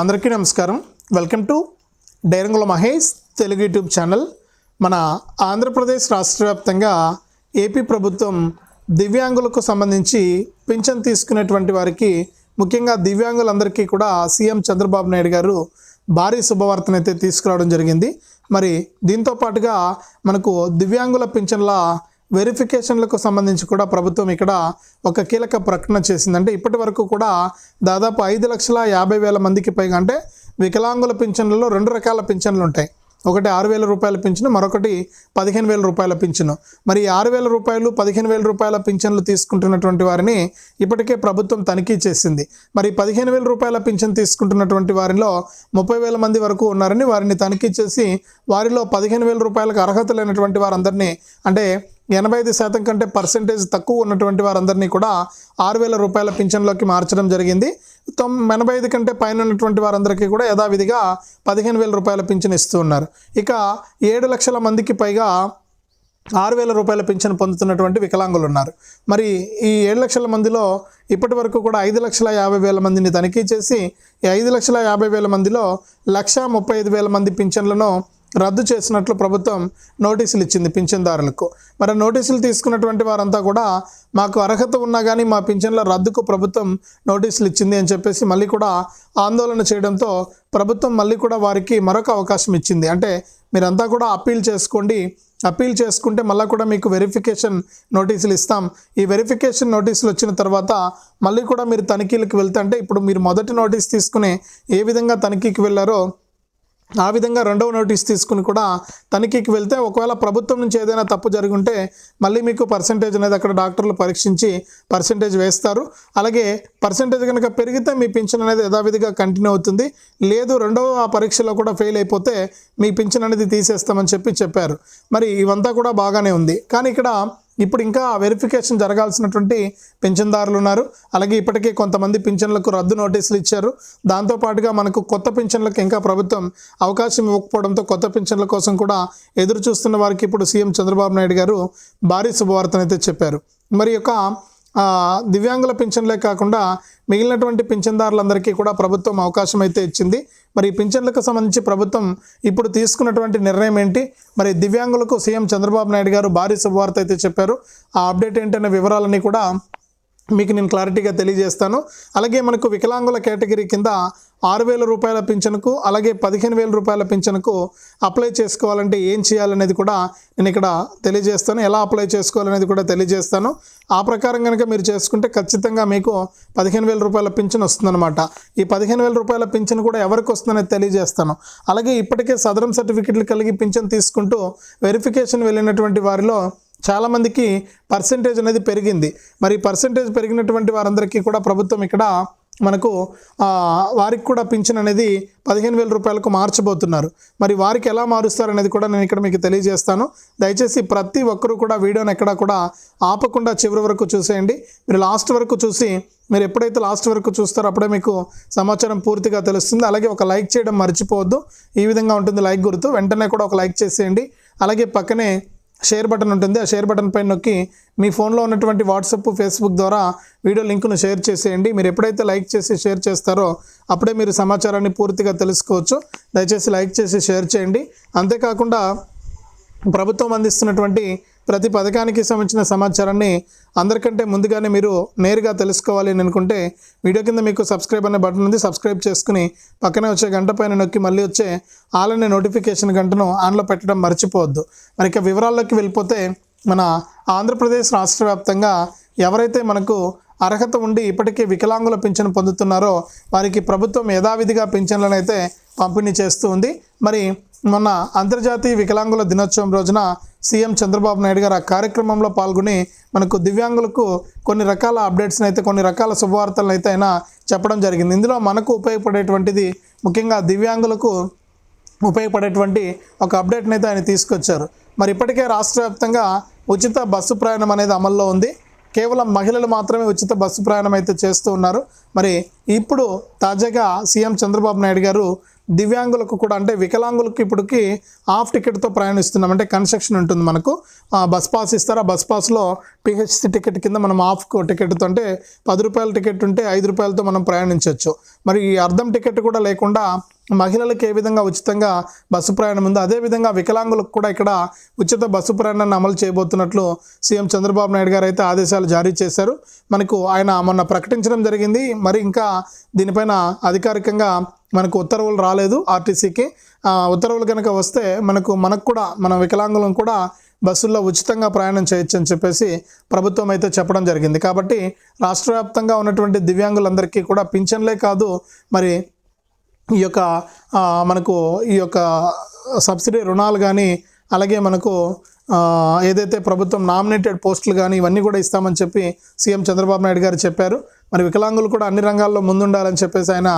అందరికీ నమస్కారం. Welcome to డైరంగుల మహేష్ తెలుగు యూట్యూబ్ ఛానల్. మన ఆంధ్రప్రదేశ్ రాష్ట్ర వ్యాప్తంగా ఏపీ ప్రభుత్వం దివ్యాంగులకు సంబంధించి పింఛన్ తీసుకునేటువంటి వారికి ముఖ్యంగా దివ్యాంగులందరికీ కూడా సీఎం చంద్రబాబు నాయుడు గారు భారీ శుభవార్తనైతే తీసుకురావడం జరిగింది. మరి దీంతో పాటుగా మనకు దివ్యాంగుల పింఛన్ల వెరిఫికేషన్లకు సంబంధించి కూడా ప్రభుత్వం ఇక్కడ ఒక కీలక ప్రకటన చేసింది అంటే ఇప్పటి వరకు కూడా దాదాపు ఐదు లక్షల యాభై వేల మందికి పైగా అంటే వికలాంగుల పింఛన్లలో రెండు రకాల పింఛన్లు ఉంటాయి. ఒకటి ఆరు వేల రూపాయల పింఛను మరొకటి పదిహేను వేల రూపాయల పింఛను. మరి ఆరు వేల రూపాయలు పదిహేను వేల రూపాయల పింఛన్లు తీసుకుంటున్నటువంటి వారిని ఇప్పటికే ప్రభుత్వం తనిఖీ చేసింది. మరి పదిహేను వేల రూపాయల పింఛన్ తీసుకుంటున్నటువంటి వారిలో ముప్పై వేల మంది వరకు ఉన్నారని వారిని తనిఖీ చేసి వారిలో పదిహేను వేల రూపాయలకు అర్హత లేనటువంటి వారందరినీ అంటే ఎనభై ఐదు శాతం కంటే పర్సెంటేజ్ తక్కువ ఉన్నటువంటి వారందరినీ కూడా ఆరు వేల రూపాయల పింఛన్లోకి మార్చడం జరిగింది. తొమ్ ఎనభై ఐదు కంటే పైన ఉన్నటువంటి వారందరికీ కూడా యథావిధిగా పదిహేను వేల రూపాయల పింఛన్ ఇస్తూ ఉన్నారు. ఇక ఏడు లక్షల మందికి పైగా ఆరు వేల రూపాయల పింఛన్ పొందుతున్నటువంటి వికలాంగులు ఉన్నారు. మరి ఈ ఏడు లక్షల మందిలో ఇప్పటి వరకు కూడా ఐదు లక్షల యాభై వేల మందిని తనిఖీ చేసి ఈ ఐదు లక్షల యాభై వేల మందిలో లక్ష ముప్పై ఐదు వేల మంది పింఛన్లను రద్దు చేసినట్లు ప్రభుత్వం నోటీసులు ఇచ్చింది పింఛన్దారులకు. మరి నోటీసులు తీసుకున్నటువంటి వారంతా కూడా మాకు అర్హత ఉన్నా కానీ మా పింఛన్ల రద్దుకు ప్రభుత్వం నోటీసులు ఇచ్చింది అని చెప్పేసి మళ్ళీ కూడా ఆందోళన చేయడంతో ప్రభుత్వం మళ్ళీ కూడా వారికి మరొక అవకాశం ఇచ్చింది. అంటే మీరంతా కూడా అప్పీల్ చేసుకోండి. అప్పీల్ చేసుకుంటే మళ్ళీ కూడా మీకు వెరిఫికేషన్ నోటీసులు ఇస్తాం. ఈ వెరిఫికేషన్ నోటీసులు వచ్చిన తర్వాత మళ్ళీ కూడా మీరు తనిఖీలకు వెళ్తే అంటే ఇప్పుడు మీరు మొదటి నోటీస్ తీసుకుని ఏ విధంగా తనిఖీకి వెళ్ళారో ఆ విధంగా రెండవ నోటీస్ తీసుకుని కూడా తనిఖీకి వెళ్తే ఒకవేళ ప్రభుత్వం నుంచి ఏదైనా తప్పు జరుగుంటే మళ్ళీ మీకు పర్సంటేజ్ అనేది అక్కడ డాక్టర్లు పరీక్షించి పర్సంటేజ్ వేస్తారు. అలాగే పర్సంటేజ్ కనుక పెరిగితే మీ పింఛన్ అనేది యథావిధిగా కంటిన్యూ అవుతుంది. లేదు రెండవ ఆ పరీక్షలో కూడా ఫెయిల్ అయిపోతే మీ పింఛన్ అనేది తీసేస్తామని చెప్పి చెప్పారు. మరి ఇవంతా కూడా బాగానే ఉంది. కానీ ఇక్కడ ఇప్పుడు ఇంకా వెరిఫికేషన్ జరగాల్సినటువంటి పింఛన్దారులు ఉన్నారు. అలాగే ఇప్పటికే కొంతమంది పింఛన్లకు రద్దు నోటీసులు ఇచ్చారు. దాంతోపాటుగా మనకు కొత్త పింఛన్లకు ఇంకా ప్రభుత్వం అవకాశం ఇవ్వకపోవడంతో కొత్త పింఛన్ల కోసం కూడా ఎదురు చూస్తున్న వారికి ఇప్పుడు సీఎం చంద్రబాబు నాయుడు గారు భారీ శుభవార్తనైతే చెప్పారు. మరి యొక్క దివ్యాంగుల పింఛన్లే కాకుండా మిగిలినటువంటి పింఛన్దారులందరికీ కూడా ప్రభుత్వం అవకాశం అయితే ఇచ్చింది. మరి ఈ పింఛన్లకు సంబంధించి ప్రభుత్వం ఇప్పుడు తీసుకున్నటువంటి నిర్ణయం ఏంటి? మరి దివ్యాంగులకు సీఎం చంద్రబాబు నాయుడు గారు భారీ శుభవార్త అయితే చెప్పారు. ఆ అప్డేట్ ఏంటనే వివరాలన్నీ కూడా మీకు నేను క్లారిటీగా తెలియజేస్తాను. అలాగే మనకు వికలాంగుల కేటగిరీ కింద ఆరు వేల రూపాయల పింఛన్కు అలాగే పదిహేను వేల రూపాయల పింఛన్కు అప్లై చేసుకోవాలంటే ఏం చేయాలనేది కూడా నేను ఇక్కడ తెలియజేస్తాను. ఎలా అప్లై చేసుకోవాలనేది కూడా తెలియజేస్తాను. ఆ ప్రకారం కనుక మీరు చేసుకుంటే ఖచ్చితంగా మీకు పదిహేను వేల రూపాయల పింఛన్ వస్తుందన్నమాట. ఈ పదిహేను వేల రూపాయల పింఛన్ కూడా ఎవరికి వస్తుందనేది తెలియజేస్తాను. అలాగే ఇప్పటికే సదరం సర్టిఫికెట్లు కలిగి పింఛన్ తీసుకుంటూ వెరిఫికేషన్ వెళ్ళినటువంటి వారిలో చాలామందికి పర్సంటేజ్ అనేది పెరిగింది. మరి పర్సంటేజ్ పెరిగినటువంటి వారందరికీ కూడా ప్రభుత్వం ఇక్కడ మనకు వారికి కూడా పింఛన్ అనేది పదిహేను వేల రూపాయలకు మార్చబోతున్నారు. మరి వారికి ఎలా మారుస్తారు అనేది కూడా నేను ఇక్కడ మీకు తెలియజేస్తాను. దయచేసి ప్రతి ఒక్కరూ కూడా వీడియోని ఎక్కడా కూడా ఆపకుండా చివరి వరకు చూసేయండి. మీరు లాస్ట్ వరకు చూసి మీరు ఎప్పుడైతే లాస్ట్ వరకు చూస్తారో అప్పుడే మీకు సమాచారం పూర్తిగా తెలుస్తుంది. అలాగే ఒక లైక్ చేయడం మర్చిపోవద్దు. ఈ విధంగా ఉంటుంది లైక్ గుర్తు. వెంటనే కూడా ఒక లైక్ చేసేయండి. అలాగే పక్కనే షేర్ బటన్ ఉంటుంది. ఆ షేర్ బటన్ పైన నొక్కి మీ ఫోన్లో ఉన్నటువంటి వాట్సాప్ ఫేస్బుక్ ద్వారా వీడియో లింకును షేర్ చేసేయండి. మీరు ఎప్పుడైతే లైక్ చేసి షేర్ చేస్తారో అప్పుడే మీరు సమాచారాన్ని పూర్తిగా తెలుసుకోవచ్చు. దయచేసి లైక్ చేసి షేర్ చేయండి. అంతేకాకుండా ప్రభుత్వం అందిస్తున్నటువంటి ప్రతి పథకానికి సంబంధించిన సమాచారాన్ని అందరికంటే ముందుగానే మీరు నేరుగా తెలుసుకోవాలి అని అనుకుంటే వీడియో కింద మీకు సబ్స్క్రైబ్ అనే బటన్ ఉంది. సబ్స్క్రైబ్ చేసుకుని పక్కనే వచ్చే గంట పైన నొక్కి మళ్ళీ వచ్చే ఆల్ అనే నోటిఫికేషన్ గంటను ఆన్లో పెట్టడం మర్చిపోవద్దు. మరి ఇక వివరాల్లోకి వెళ్ళిపోతే మన ఆంధ్రప్రదేశ్ రాష్ట్ర వ్యాప్తంగా ఎవరైతే మనకు అర్హత ఉండి ఇప్పటికే వికలాంగుల పింఛను పొందుతున్నారో వారికి ప్రభుత్వం యథావిధిగా పింఛన్లను అయితే పంపిణీ చేస్తూ ఉంది. మరి మొన్న అంతర్జాతీయ వికలాంగుల దినోత్సవం రోజున సీఎం చంద్రబాబు నాయుడు గారు ఆ కార్యక్రమంలో పాల్గొని మనకు దివ్యాంగులకు కొన్ని రకాల అప్డేట్స్ని అయితే కొన్ని రకాల శుభవార్తలను అయితే ఆయన చెప్పడం జరిగింది. ఇందులో మనకు ఉపయోగపడేటువంటిది ముఖ్యంగా దివ్యాంగులకు ఉపయోగపడేటువంటి ఒక అప్డేట్ని అయితే ఆయన తీసుకొచ్చారు. మరి ఇప్పటికే రాష్ట్ర వ్యాప్తంగా ఉచిత బస్సు ప్రయాణం అనేది అమల్లో ఉంది. కేవలం మహిళలు మాత్రమే ఉచిత బస్సు ప్రయాణం అయితే చేస్తూ ఉన్నారు. మరి ఇప్పుడు తాజాగా సీఎం చంద్రబాబు నాయుడు గారు దివ్యాంగులకు కూడా అంటే వికలాంగులకు ఇప్పటికి హాఫ్ టికెట్తో ప్రయాణిస్తున్నాం. అంటే కన్స్ట్రక్షన్ ఉంటుంది మనకు. ఆ, బస్ పాస్ ఇస్తారు? ఆ బస్ పాస్లో పిహెచ్సి టికెట్ కింద మనం హాఫ్ టికెట్తో అంటే పది రూపాయల టికెట్ ఉంటే ఐదు రూపాయలతో మనం ప్రయాణించవచ్చు మరి ఈ అర్ధం టికెట్ కూడా లేకుండా మహిళలకు ఏ విధంగా ఉచితంగా బస్సు ప్రయాణం ఉందో అదేవిధంగా వికలాంగులకు కూడా ఇక్కడ ఉచిత బస్సు ప్రయాణాన్ని అమలు చేయబోతున్నట్లు సీఎం చంద్రబాబు నాయుడు గారు అయితే ఆదేశాలు జారీ చేశారు. మనకు ఆయన మొన్న ప్రకటించడం జరిగింది. మరి ఇంకా దీనిపైన అధికారికంగా మనకు ఉత్తర్వులు రాలేదు ఆర్టీసీకి. ఉత్తర్వులు కనుక వస్తే మనకు మనకు కూడా మన వికలాంగులను కూడా బస్సుల్లో ఉచితంగా ప్రయాణం చేయొచ్చు అని చెప్పేసి ప్రభుత్వం అయితే చెప్పడం జరిగింది. కాబట్టి రాష్ట్ర వ్యాప్తంగా ఉన్నటువంటి దివ్యాంగులందరికీ కూడా పింఛన్లే కాదు మరి ఈ యొక్క మనకు ఈ యొక్క సబ్సిడీ రుణాలు కానీ అలాగే మనకు ఏదైతే ప్రభుత్వం నామినేటెడ్ పోస్టులు కానీ ఇవన్నీ కూడా ఇస్తామని చెప్పి సీఎం చంద్రబాబు నాయుడు గారు చెప్పారు. మరి వికలాంగులు కూడా అన్ని రంగాల్లో ముందుండాలని చెప్పేసి ఆయన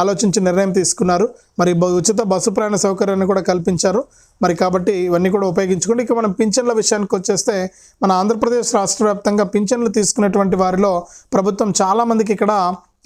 ఆలోచించి నిర్ణయం తీసుకున్నారు. మరి ఉచిత బస్సు ప్రయాణ సౌకర్యాన్ని కూడా కల్పించారు. మరి కాబట్టి ఇవన్నీ కూడా ఉపయోగించుకుంటే ఇక మనం పింఛన్ల విషయానికి వచ్చేస్తే మన ఆంధ్రప్రదేశ్ రాష్ట్ర వ్యాప్తంగా పింఛన్లు తీసుకునేటువంటి వారిలో ప్రభుత్వం చాలామందికి ఇక్కడ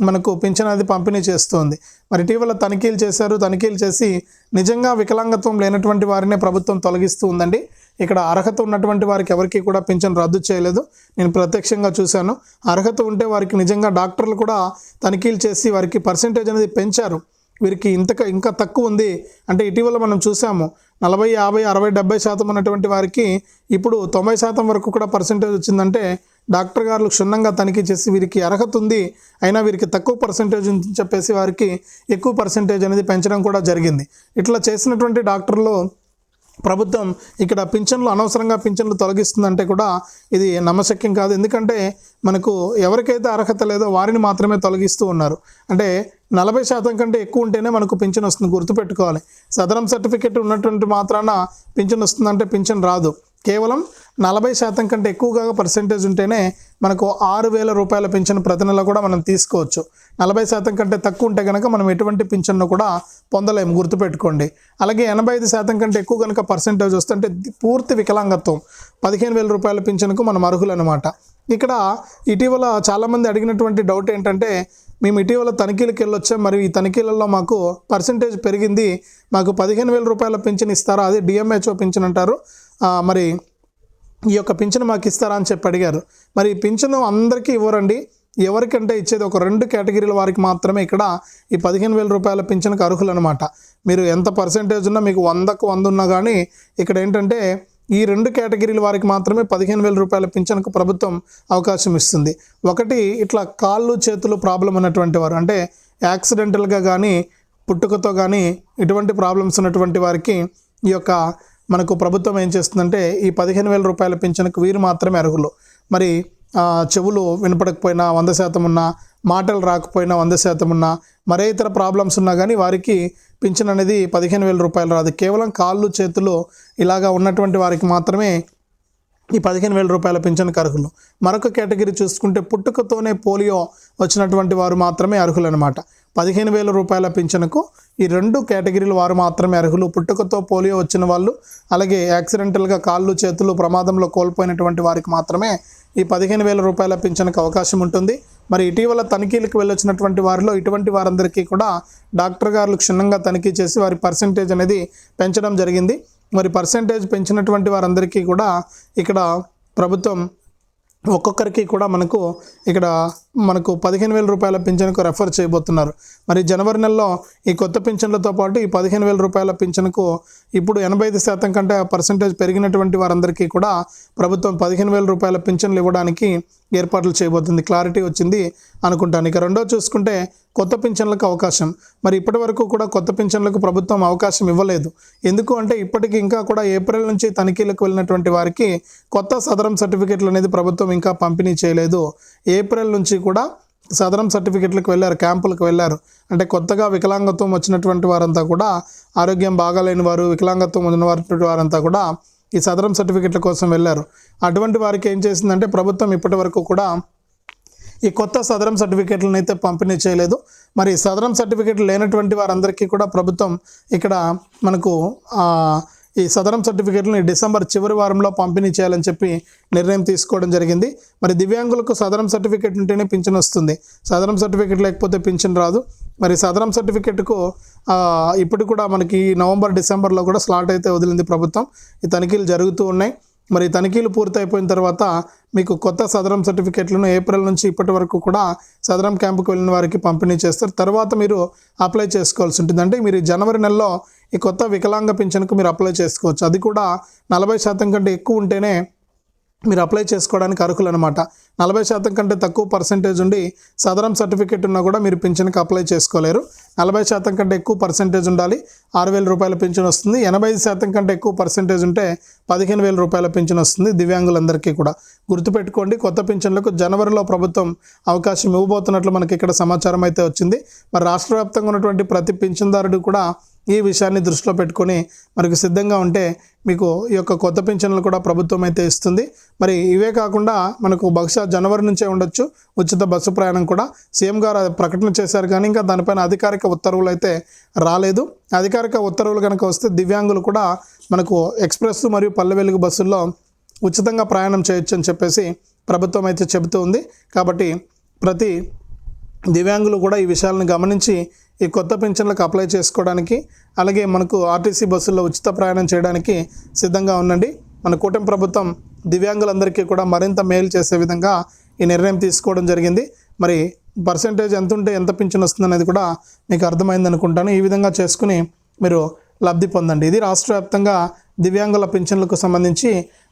మనకు పింఛన్ అది పంపిణీ చేస్తోంది. మరి ఇటీవల తనిఖీలు చేశారు. తనిఖీలు చేసి నిజంగా వికలాంగత్వం లేనటువంటి వారినే ప్రభుత్వం తొలగిస్తూ ఉందండి. ఇక్కడ అర్హత ఉన్నటువంటి వారికి ఎవరికి కూడా పింఛన్ రద్దు చేయలేదు. నేను ప్రత్యక్షంగా చూశాను. అర్హత ఉంటే వారికి నిజంగా డాక్టర్లు కూడా తనిఖీలు చేసి వారికి పర్సంటేజ్ అనేది పెంచారు. వీరికి ఇంతక ఇంకా తక్కువ ఉంది. అంటే ఇటీవల మనం చూసాము నలభై యాభై అరవై డెబ్బై శాతం ఉన్నటువంటి వారికి ఇప్పుడు తొంభై శాతం వరకు కూడా పర్సంటేజ్ వచ్చిందంటే డాక్టర్ గారు క్షుణ్ణంగా తనిఖీ చేసి వీరికి అర్హత ఉంది. అయినా వీరికి తక్కువ పర్సంటేజ్ ఉంది చెప్పేసి వారికి ఎక్కువ పర్సంటేజ్ అనేది పెంచడం కూడా జరిగింది. ఇట్లా చేసినటువంటి డాక్టర్లు ప్రభుత్వం ఇక్కడ పింఛన్లు అనవసరంగా పింఛన్లు తొలగిస్తుందంటే కూడా ఇది నమ్మశక్యం కాదు. ఎందుకంటే మనకు ఎవరికైతే అర్హత లేదో వారిని మాత్రమే తొలగిస్తూ ఉన్నారు. అంటే నలభై శాతం కంటే ఎక్కువ ఉంటేనే మనకు పింఛన్ వస్తుంది గుర్తుపెట్టుకోవాలి. సదరం సర్టిఫికేట్ ఉన్నటువంటి మాత్రాన పింఛన్ వస్తుందంటే పింఛన్ రాదు. కేవలం నలభై శాతం కంటే ఎక్కువగా పర్సెంటేజ్ ఉంటేనే మనకు ఆరు వేల రూపాయల పింఛన్ ప్రతి నెల కూడా మనం తీసుకోవచ్చు. నలభై శాతం కంటే తక్కువ ఉంటే కనుక మనం ఎటువంటి పింఛన్ను కూడా పొందలేము. గుర్తుపెట్టుకోండి. అలాగే ఎనభై ఐదు శాతం కంటే ఎక్కువ కనుక పర్సెంటేజ్ వస్తుంటే పూర్తి వికలాంగత్వం. పదిహేను వేల రూపాయల పింఛన్కు మనం అర్హులనమాట. ఇక్కడ ఇటీవల చాలామంది అడిగినటువంటి డౌట్ ఏంటంటే మేము ఇటీవల తనిఖీలకు వెళ్ళొచ్చాం మరియు ఈ తనిఖీలలో మాకు పర్సంటేజ్ పెరిగింది మాకు పదిహేను వేల రూపాయల పింఛన్ ఇస్తారా? అది డిఎంహెచ్ఓ పింఛన్ అంటారు. మరి ఈ యొక్క పింఛను మాకు ఇస్తారా అని చెప్పి అడిగారు. మరి ఈ పింఛను అందరికీ ఇవ్వరండి. ఎవరికంటే ఇచ్చేది ఒక రెండు కేటగిరీల వారికి మాత్రమే ఇక్కడ ఈ పదిహేను వేల రూపాయల పింఛన్కి అర్హులు అనమాట మీరు ఎంత పర్సెంటేజ్ ఉన్నా మీకు వందకు వంద ఉన్నా కానీ ఇక్కడ ఏంటంటే ఈ రెండు కేటగిరీల వారికి మాత్రమే పదిహేను వేల రూపాయల పింఛన్కు ప్రభుత్వం అవకాశం ఇస్తుంది. ఒకటి ఇట్లా కాళ్ళు చేతులు ప్రాబ్లం ఉన్నటువంటి వారు అంటే యాక్సిడెంటల్గా కానీ పుట్టుకతో కానీ ఇటువంటి ప్రాబ్లమ్స్ ఉన్నటువంటి వారికి ఈ యొక్క మనకు ప్రభుత్వం ఏం చేస్తుందంటే ఈ పదిహేను వేల రూపాయల పింఛన్కు వీరు మాత్రమే అర్హులు. మరి చెవులు వినపడకపోయినా వంద శాతం ఉన్నా మాటలు రాకపోయినా వంద శాతం ఉన్నా మరే ఇతర ప్రాబ్లమ్స్ ఉన్నా కానీ వారికి పింఛన్ అనేది పదిహేను వేల రూపాయలు రాదు. కేవలం కాళ్ళు చేతులు ఇలాగా ఉన్నటువంటి వారికి మాత్రమే ఈ పదిహేను వేల రూపాయల పింఛన్కి అర్హులు. మరొక కేటగిరీ చూసుకుంటే పుట్టుకతోనే పోలియో వచ్చినటువంటి వారు మాత్రమే అర్హులు అనమాట పదిహేను వేల రూపాయల పింఛన్కు ఈ రెండు కేటగిరీల వారు మాత్రమే అర్హులు. పుట్టుకతో పోలియో వచ్చిన వాళ్ళు అలాగే యాక్సిడెంటల్గా కాళ్ళు చేతులు ప్రమాదంలో కోల్పోయినటువంటి వారికి మాత్రమే ఈ పదిహేను వేల రూపాయల పింఛన్కు అవకాశం ఉంటుంది. మరి ఇటీవల తనిఖీలకు వెళ్ళొచ్చినటువంటి వారిలో ఇటువంటి వారందరికీ కూడా డాక్టర్ గారు క్షుణ్ణంగా తనిఖీ చేసి వారి పర్సంటేజ్ అనేది పెంచడం జరిగింది. మరి పర్సంటేజ్ పెంచినటువంటి వారందరికీ కూడా ఇక్కడ ప్రభుత్వం ఒక్కొక్కరికి కూడా మనకు ఇక్కడ మనకు పదిహేను వేల రూపాయల పింఛన్కు రెఫర్ చేయబోతున్నారు. మరి జనవరి నెలలో ఈ కొత్త పింఛన్లతో పాటు ఈ పదిహేను వేల రూపాయల పింఛన్కు ఇప్పుడు ఎనభై ఐదు శాతం కంటే పర్సంటేజ్ పెరిగినటువంటి వారందరికీ కూడా ప్రభుత్వం పదిహేను వేల రూపాయల పింఛన్లు ఇవ్వడానికి ఏర్పాట్లు చేయబోతుంది. క్లారిటీ వచ్చింది అనుకుంటాను. ఇక రెండో చూసుకుంటే కొత్త పింఛన్లకు అవకాశం. మరి ఇప్పటి వరకు కూడా కొత్త పింఛన్లకు ప్రభుత్వం అవకాశం ఇవ్వలేదు. ఎందుకు అంటే ఇప్పటికి ఇంకా కూడా ఏప్రిల్ నుంచి తనిఖీలకు వెళ్ళినటువంటి వారికి కొత్త సదరం సర్టిఫికెట్లు అనేది ప్రభుత్వం ఇంకా పంపిణీ చేయలేదు. ఏప్రిల్ నుంచి కూడా సదరం సర్టిఫికెట్లకు వెళ్ళారు క్యాంపులకు వెళ్ళారు. అంటే కొత్తగా వికలాంగత్వం వచ్చినటువంటి వారంతా కూడా ఆరోగ్యం బాగాలేని వారు వికలాంగత్వం ఉన్నటువంటి వారంతా కూడా ఈ సదరం సర్టిఫికెట్ల కోసం వెళ్ళారు. అటువంటి వారికి ఏం చేసిందంటే ప్రభుత్వం ఇప్పటి వరకు కూడా ఈ కొత్త సదరం సర్టిఫికేట్లను అయితే పంపిణీ చేయలేదు. మరి సదరం సర్టిఫికేట్ లేనటువంటి వారందరికీ కూడా ప్రభుత్వం ఇక్కడ మనకు ఈ సదరం సర్టిఫికేట్లను డిసెంబర్ చివరి వారంలో పంపిణీ చేయాలని చెప్పి నిర్ణయం తీసుకోవడం జరిగింది. మరి దివ్యాంగులకు సదరం సర్టిఫికేట్ ఉంటేనే పింఛన్ వస్తుంది. సదరం సర్టిఫికేట్ లేకపోతే పింఛన్ రాదు. మరి సదరం సర్టిఫికేట్కు ఇప్పుడు కూడా మనకి నవంబర్ డిసెంబర్లో కూడా స్లాట్ అయితే వదిలింది ప్రభుత్వం. ఈ తనిఖీలు జరుగుతూ ఉన్నాయి. మరి తనిఖీలు పూర్తయిపోయిన తర్వాత మీకు కొత్త సదరం సర్టిఫికేట్లను ఏప్రిల్ నుంచి ఇప్పటి వరకు కూడా సదరం క్యాంపుకు వెళ్ళిన వారికి పంపిణీ చేస్తారు. తర్వాత మీరు అప్లై చేసుకోవాల్సి ఉంటుంది అంటే మీరు జనవరి నెలలో ఈ కొత్త వికలాంగ పింఛన్కు మీరు అప్లై చేసుకోవచ్చు. అది కూడా నలభై శాతం కంటే ఎక్కువ ఉంటేనే మీరు అప్లై చేసుకోవడానికి అర్హులు అనమాట నలభై శాతం కంటే తక్కువ పర్సెంటేజ్ ఉండి సదరం సర్టిఫికేట్ ఉన్నా కూడా మీరు పింఛన్కి అప్లై చేసుకోలేరు. నలభై శాతం కంటే ఎక్కువ పర్సెంటేజ్ ఉండాలి ఆరు వేల రూపాయల పింఛన్ వస్తుంది. ఎనభై ఐదు శాతం కంటే ఎక్కువ పర్సెంటేజ్ ఉంటే పదిహేను వేల రూపాయల పింఛన్ వస్తుంది దివ్యాంగులందరికీ కూడా. గుర్తుపెట్టుకోండి కొత్త పింఛన్లకు జనవరిలో ప్రభుత్వం అవకాశం ఇవ్వబోతున్నట్లు మనకి ఇక్కడ సమాచారం అయితే వచ్చింది. మరి రాష్ట్ర వ్యాప్తంగా ఉన్నటువంటి ప్రతి పింఛన్దారుడు కూడా ఈ విషయాన్ని దృష్టిలో పెట్టుకొని మనకు సిద్ధంగా ఉంటే మీకు ఈ యొక్క కొత్త పింఛన్లు కూడా ప్రభుత్వం అయితే ఇస్తుంది. మరి ఇవే కాకుండా మనకు బహుశా జనవరి నుంచే ఉండొచ్చు. ఉచిత బస్సు ప్రయాణం కూడా. సీఎం గారు ప్రకటన చేశారు కానీ ఇంకా దానిపైన అధికారిక ఉత్తర్వులు అయితే రాలేదు. అధికారిక ఉత్తర్వులు కనుక వస్తే దివ్యాంగులు కూడా మనకు ఎక్స్ప్రెస్ మరియు పల్లె వెలుగు బస్సుల్లో ఉచితంగా ప్రయాణం చేయొచ్చు అని చెప్పేసి ప్రభుత్వం అయితే చెబుతూ ఉంది. కాబట్టి ప్రతి దివ్యాంగులు కూడా ఈ విషయాలను గమనించి ఈ కొత్త పింఛన్లకు అప్లై చేసుకోవడానికి అలాగే మనకు ఆర్టీసీ బస్సుల్లో ఉచిత ప్రయాణం చేయడానికి సిద్ధంగా ఉండండి. మన కూటమి ప్రభుత్వం దివ్యాంగులందరికీ కూడా మరింత మేలు చేసే విధంగా ఈ నిర్ణయం తీసుకోవడం జరిగింది. మరి పర్సంటేజ్ ఎంత ఉంటే ఎంత పింఛన్ వస్తుంది అనేది కూడా మీకు అర్థమైంది అనుకుంటాను. ఈ విధంగా చేసుకుని మీరు లబ్ధి పొందండి. ఇది రాష్ట్ర వ్యాప్తంగా దివ్యాంగుల పింఛన్లకు సంబంధించి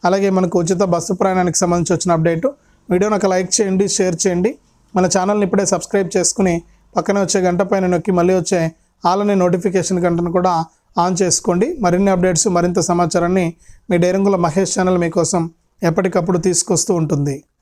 అలాగే మనకు ఉచిత బస్సు ప్రయాణానికి సంబంధించి వచ్చిన అప్డేటు. వీడియోని ఒక లైక్ చేయండి షేర్ చేయండి. మన ఛానల్ని ఇప్పుడే సబ్స్క్రైబ్ చేసుకుని పక్కనే వచ్చే గంట పైన నొక్కి మళ్ళీ వచ్చే ఆలనే నోటిఫికేషన్ గంటను కూడా ఆన్ చేసుకోండి. మరిన్ని అప్డేట్స్ మరింత సమాచారాన్ని మీ డైరంగుల మహేష్ ఛానల్ మీకోసం ఎప్పటికప్పుడు తీసుకొస్తూ ఉంటుంది.